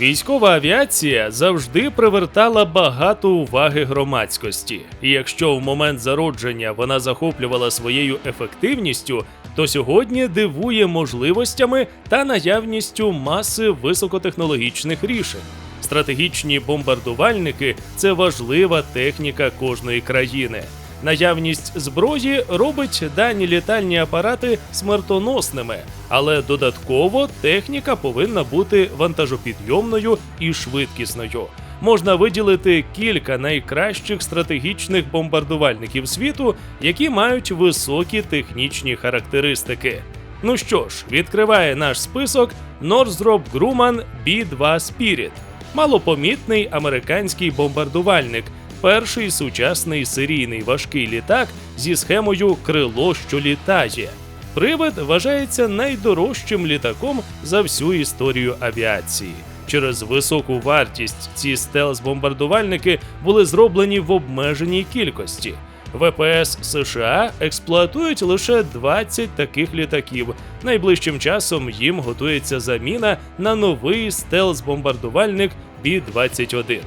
Військова авіація завжди привертала багато уваги громадськості, і якщо в момент зародження вона захоплювала своєю ефективністю, то сьогодні дивує можливостями та наявністю маси високотехнологічних рішень. Стратегічні бомбардувальники це важлива техніка кожної країни. Наявність зброї робить дані літальні апарати смертоносними, але додатково техніка повинна бути вантажопідйомною і швидкісною. Можна виділити кілька найкращих стратегічних бомбардувальників світу, які мають високі технічні характеристики. Ну що ж, відкриває наш список Northrop Grumman B-2 Spirit, малопомітний американський бомбардувальник, перший сучасний серійний важкий літак зі схемою крило, що літає. Привид вважається найдорожчим літаком за всю історію авіації. Через високу вартість ці стелс-бомбардувальники були зроблені в обмеженій кількості. ВПС США експлуатують лише 20 таких літаків. Найближчим часом їм готується заміна на новий стелс-бомбардувальник Бі-21.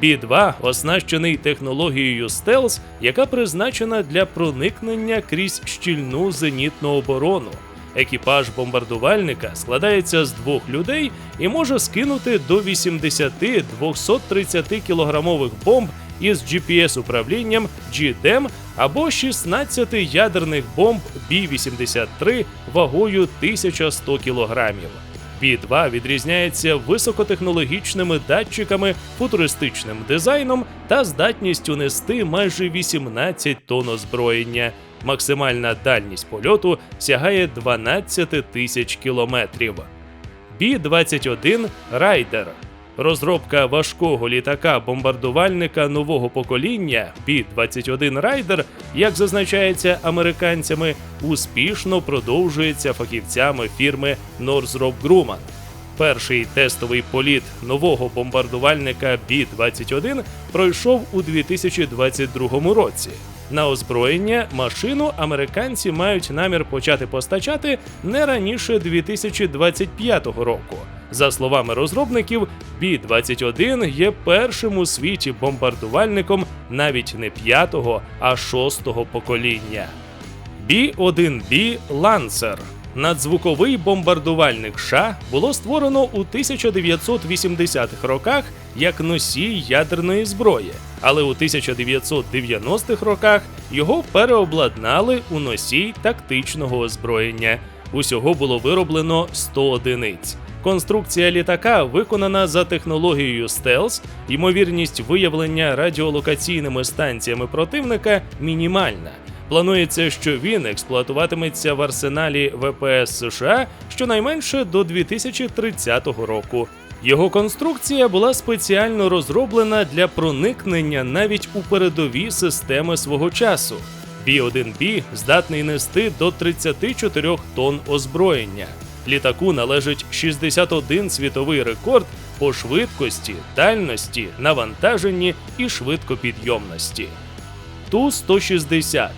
Бі-2 оснащений технологією стелс, яка призначена для проникнення крізь щільну зенітну оборону. Екіпаж бомбардувальника складається з двох людей і може скинути до 80 230 кілограмових бомб із GPS-управлінням GDEM або 16 ядерних бомб Бі-83 вагою 1100 кілограмів. Бі-2 відрізняється високотехнологічними датчиками, футуристичним дизайном та здатністю нести майже 18 тонн озброєння. Максимальна дальність польоту сягає 12 тисяч кілометрів. Бі-21 Райдер Розробка важкого літака-бомбардувальника нового покоління Бі-21 Райдер, як зазначається американцями, успішно продовжується фахівцями фірми Northrop Grumman. Перший тестовий політ нового бомбардувальника Бі-21 пройшов у 2022 році. На озброєння машину американці мають намір почати постачати не раніше 2025 року. За словами розробників, Бі-21 є першим у світі бомбардувальником навіть не п'ятого, а шостого покоління. Бі-1Б Лансер надзвуковий бомбардувальник США було створено у 1980-х роках як носій ядерної зброї, але у 1990-х роках його переобладнали у носій тактичного озброєння. Усього було вироблено 100 одиниць. Конструкція літака виконана за технологією стелс, ймовірність виявлення радіолокаційними станціями противника мінімальна. Планується, що він експлуатуватиметься в арсеналі ВПС США щонайменше до 2030 року. Його конструкція була спеціально розроблена для проникнення навіть у передові системи свого часу. Бі-1Б здатний нести до 34 тонн озброєння. Літаку належить 61 світовий рекорд по швидкості, дальності, навантаженні і швидкопідйомності. Ту-160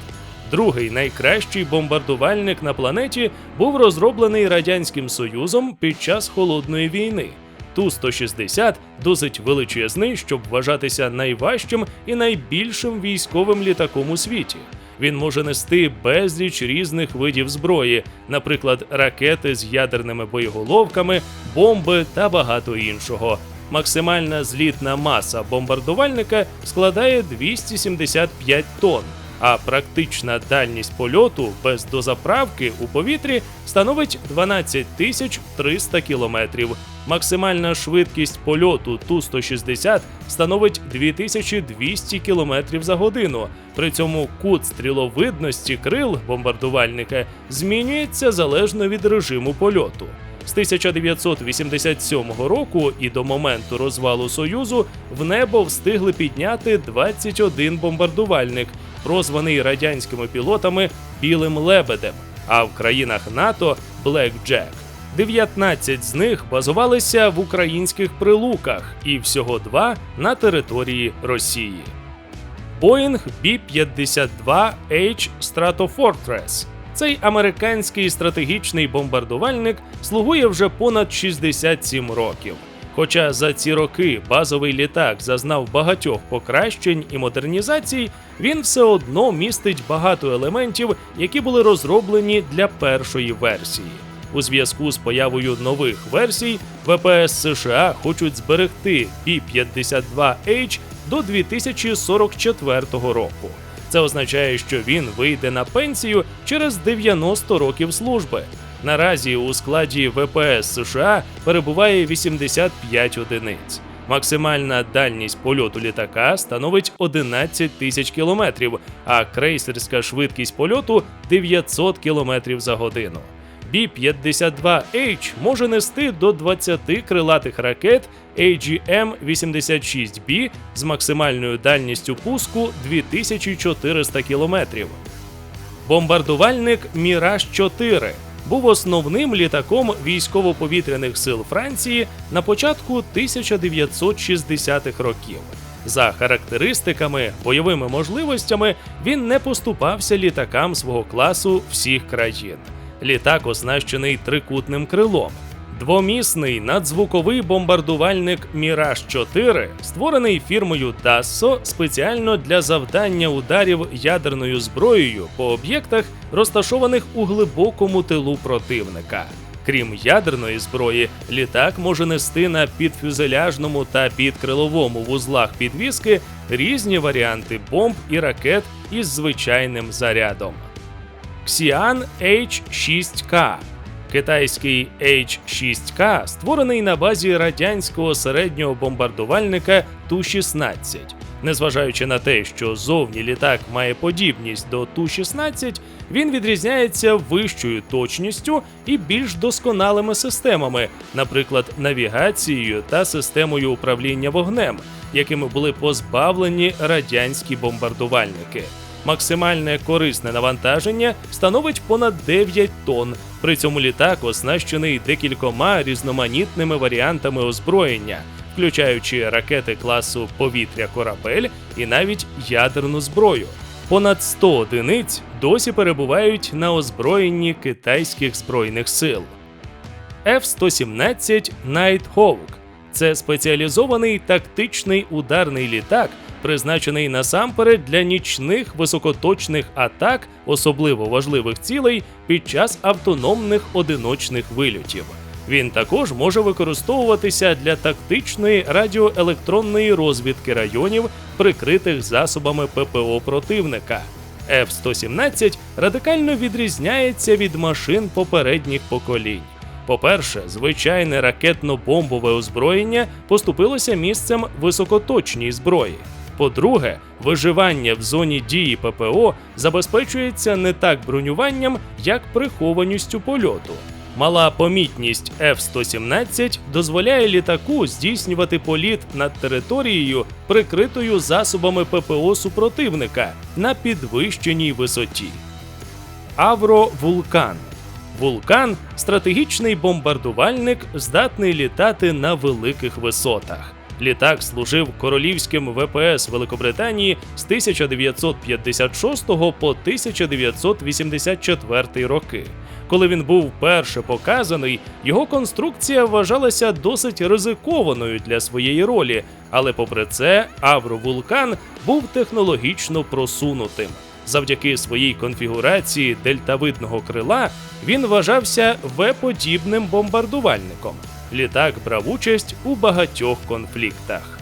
Другий найкращий бомбардувальник на планеті був розроблений Радянським Союзом під час холодної війни. Ту-160 досить величезний, щоб вважатися найважчим і найбільшим військовим літаком у світі. Він може нести безліч різних видів зброї, наприклад, ракети з ядерними боєголовками, бомби та багато іншого. Максимальна злітна маса бомбардувальника складає 275 тонн, а практична дальність польоту без дозаправки у повітрі становить 12 тисяч 300 кілометрів. Максимальна швидкість польоту Ту-160 становить 2200 км за годину. При цьому кут стріловидності крил бомбардувальника змінюється залежно від режиму польоту. З 1987 року і до моменту розвалу Союзу в небо встигли підняти 21 бомбардувальник, прозваний радянськими пілотами Білим лебедем, а в країнах НАТО Black Jack. 19 з них базувалися в українських прилуках, і всього два на території Росії. Boeing B-52H Stratofortress. Цей американський стратегічний бомбардувальник слугує вже понад 67 років. Хоча за ці роки базовий літак зазнав багатьох покращень і модернізацій, він все одно містить багато елементів, які були розроблені для першої версії. У зв'язку з появою нових версій ВПС США хочуть зберегти B-52H до 2044 року. Це означає, що він вийде на пенсію через 90 років служби. Наразі у складі ВПС США перебуває 85 одиниць. Максимальна дальність польоту літака становить 11 тисяч кілометрів, а крейсерська швидкість польоту 900 кілометрів за годину. B-52H може нести до 20 крилатих ракет AGM-86B з максимальною дальністю пуску 2400 кілометрів. Бомбардувальник Міраж 4 був основним літаком військово-повітряних сил Франції на початку 1960-х років. За характеристиками, бойовими можливостями він не поступався літакам свого класу всіх країн. Літак оснащений трикутним крилом. Двомісний надзвуковий бомбардувальник Міраж 4 створений фірмою Dassault спеціально для завдання ударів ядерною зброєю по об'єктах, розташованих у глибокому тилу противника. Крім ядерної зброї, літак може нести на підфюзеляжному та підкриловому вузлах підвіски різні варіанти бомб і ракет із звичайним зарядом. Xi'an H6K Китайський H6K створений на базі радянського середнього бомбардувальника Ту-16. Незважаючи на те, що зовні літак має подібність до Ту-16, він відрізняється вищою точністю і більш досконалими системами, наприклад, навігацією та системою управління вогнем, якими були позбавлені радянські бомбардувальники. Максимальне корисне навантаження становить понад 9 тонн. При цьому літак оснащений декількома різноманітними варіантами озброєння, включаючи ракети класу повітря корабель і навіть ядерну зброю. Понад 100 одиниць досі перебувають на озброєнні китайських збройних сил. F-117 Nighthawk – це спеціалізований тактичний ударний літак, призначений насамперед для нічних високоточних атак, особливо важливих цілей під час автономних одиночних вильотів. Він також може використовуватися для тактичної радіоелектронної розвідки районів, прикритих засобами ППО противника. F-117 радикально відрізняється від машин попередніх поколінь. По-перше, звичайне ракетно-бомбове озброєння поступилося місцем високоточній зброї. По-друге, виживання в зоні дії ППО забезпечується не так бронюванням, як прихованістю польоту. Мала помітність F-117 дозволяє літаку здійснювати політ над територією, прикритою засобами ППО супротивника на підвищеній висоті. Авро Вулкан Вулкан стратегічний бомбардувальник, здатний літати на великих висотах. Літак служив королівським ВПС Великобританії з 1956 по 1984 роки. Коли він був вперше показаний, його конструкція вважалася досить ризикованою для своєї ролі, але попри це, Авровулкан був технологічно просунутим. Завдяки своїй конфігурації дельтавидного крила він вважався В-подібним бомбардувальником. Літак брав участь у багатьох конфліктах.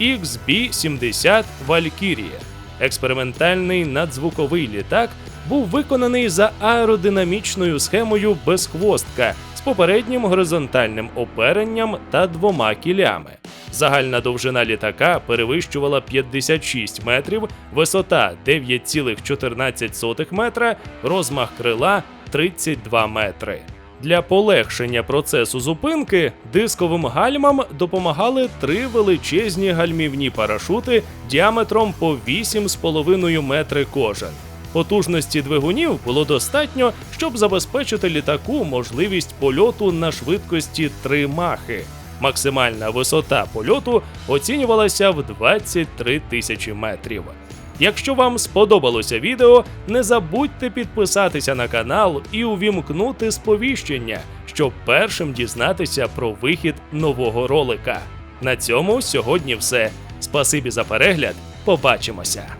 XB-70 Valkyrie експериментальний надзвуковий літак був виконаний за аеродинамічною схемою безхвостка з попереднім горизонтальним оперенням та двома кілями. Загальна довжина літака перевищувала 56 метрів, висота 9,14 метра, розмах крила 32 метри. Для полегшення процесу зупинки дисковим гальмам допомагали три величезні гальмівні парашути діаметром по 8,5 метри кожен. Потужності двигунів було достатньо, щоб забезпечити літаку можливість польоту на швидкості 3 махи. Максимальна висота польоту оцінювалася в 23 тисячі метрів. Якщо вам сподобалося відео, не забудьте підписатися на канал і увімкнути сповіщення, щоб першим дізнатися про вихід нового ролика. На цьому сьогодні все. Спасибі за перегляд. Побачимося!